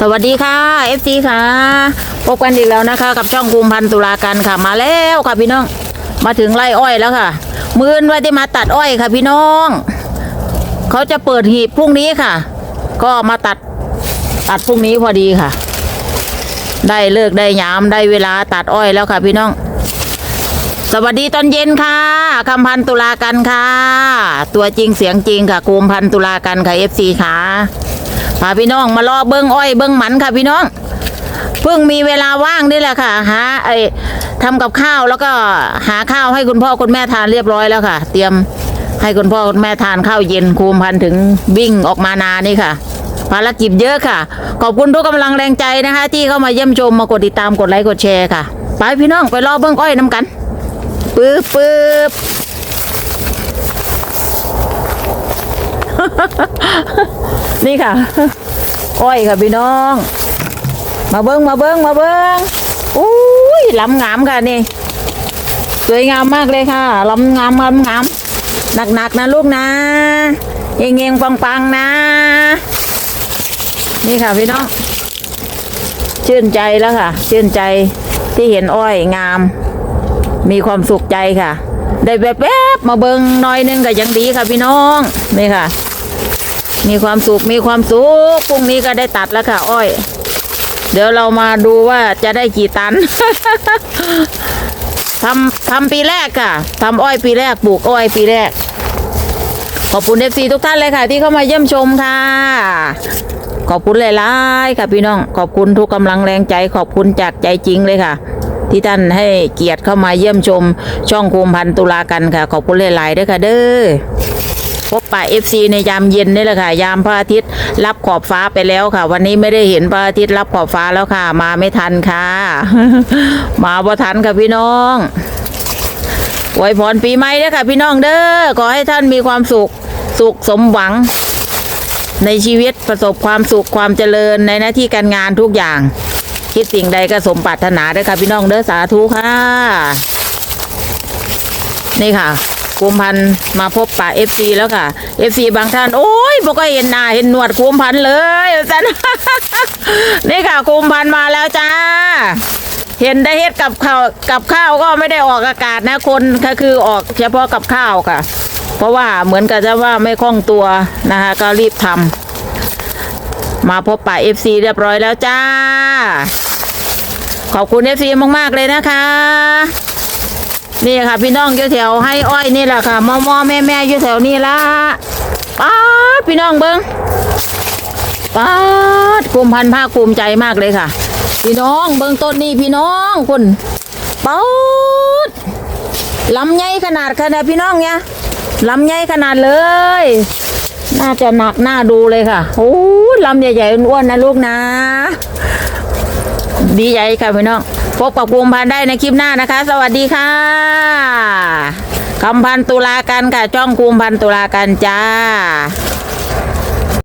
สวัสดีค่ะ FC ค่ะ พบกันอีกแล้วนะคะ กับช่องภูมิพันธ์ตุลาการค่ะมาแล้วค่ะพี่น้อง มาถึงไร่อ้อยแล้วค่ะ มือนไว้ที่มาตัดอ้อยค่ะพี่น้อง เขาจะเปิดหีบพรุ่งนี้ค่ะ ก็มาตัดตัดพรุ่งนี้พอดีค่ะ ได้เลิกได้ยามได้เวลาตัดอ้อยแล้วค่ะพี่น้องสวัสดีตอนเย็นค่ะคำพันธ์ตุลากันค่ะ ตัวจริงเสียงจริงค่ะภูมิพันธ์ตุลากันค่ะ FC ค่ะ พาพี่น้องมารอเบิ้งอ้อยเบิ้งหมันค่ะพี่น้อง เพิ่งมีเวลาว่างนี่แหละค่ะหาไอ้ทำกับข้าวแล้วก็หาข้าวให้คุณพ่อคุณแม่ทานเรียบร้อยแล้วค่ะ เตรียมให้คุณพ่อคุณแม่ทานข้าวเย็นคูมพันถึงวิ่งออกมานานี่ค่ะภารกิจเยอะค่ะ ขอบคุณทุกกำลังแรงใจนะคะ ที่เข้ามาเยี่ยมชมมากดติดตามกดไลค์กดแชร์ค่ะ ไปพี่น้องไปรอเบิ้งอ้อยน้ำกันปึ๊บปึ๊บ นี่ค่ะ อ้อยค่ะพี่น้อง มาเบิ้งมาเบิ้งมาเบิ้งอุ้ยลำงามค่ะนี่ สวยงามมากเลยค่ะลำงามลำงามหนักหนักๆนะลูกนะเงงๆปังๆนะ นี่ค่ะพี่น้องชื่นใจแล้วค่ะ ชื่นใจที่เห็นอ้อยงาม มีความสุขใจค่ะ ได้แป๊บๆมาเบิ้งน้อยนึงก็ยังดีค่ะพี่น้อง นี่ค่ะ มีความสุขมีความสุขพรุ่งนี้ก็ได้ตัดแล้วค่ะ อ้อย เดี๋ยวเรามาดูว่าจะได้กี่ตันทำทำปีแรกค่ะทำอ้อยปีแรกปลูกอ้อยปีแรก ขอบคุณเอฟซีทุกท่านเลยค่ะ ที่เข้ามาเยี่ยมชมค่ะ ขอบคุณหลายๆค่ะพี่น้อง ขอบคุณทุกกำลังแรงใจขอบคุณจากใจจริงเลยค่ะ ที่ท่านให้เกียรติเข้ามาเยี่ยมชม ช่องภูมพันตุลากันค่ะ ขอบคุณหลายๆด้วยค่ะเด้อ บป่าเอฟซีในยามเย็นนี่แหละค่ะ ยามพระอาทิตย์รับขอบฟ้าไปแล้วค่ะ วันนี้ไม่ได้เห็นพระอาทิตย์รับขอบฟ้าแล้วค่ะ มาไม่ทันค่ะ มาบ่ทันค่ะพี่น้องอวยพรปีใหม่เด้อค่ะ พี่น้องเด้อขอให้ท่านมีความสุขสุขสมหวัง ในชีวิตประสบความสุขความเจริญในหน้าที่การงานทุกอย่าง คิดสิ่งใดก็สมปรารถนาเด้อค่ะ พี่น้องเด้อสาธุค่ะ นี่ค่ะ กุมพันมาพบป่าเอฟซีแล้วค่ะเอฟซีบางท่าน โอ้ยบอกก็เห็นหน้าเห็นหนวดกุมพันเลยจารย์นี่ค่ะกุมพันมาแล้วจ้า เห็นได้เฮ็ดกับข้าวกับข้าวก็ไม่ได้ออกอากาศนะคนก็คือออกเฉพาะกับข้าวค่ะ เพราะว่าเหมือนกับจะว่าไม่คล่องตัวนะคะก็รีบทำมาพบป่าเอฟซีเรียบร้อยแล้วจ้า ขอบคุณเอฟซีมาก ๆ เลยนะคะ นี่ค่ะ พี่น้องอยู่แถวให้อ้อยนี่แหละค่ะมอมอแม่แม่อยู่แถวนี้ละป้าพี่น้องเบิ้งป้าดภูมิพันธ์ภาคภูมิใจมากเลยค่ะ พี่น้องเบิ้งต้นนี่พี่น้องคุณป้าดลำใหญ่ขนาดขนาดพี่น้องเนี่ยลำใหญ่ขนาดเลย น่าจะหนักหน้าดูเลยค่ะโอ้ลำใหญ่ๆอ้วนๆนะลูกนะ ดีใจค่ะพี่น้องพบกับภูมิพันธ์ได้ในคลิปหน้านะคะ สวัสดีค่ะ คำพันตุลากันค่ะจ้องคุมพันตุลากันจ้า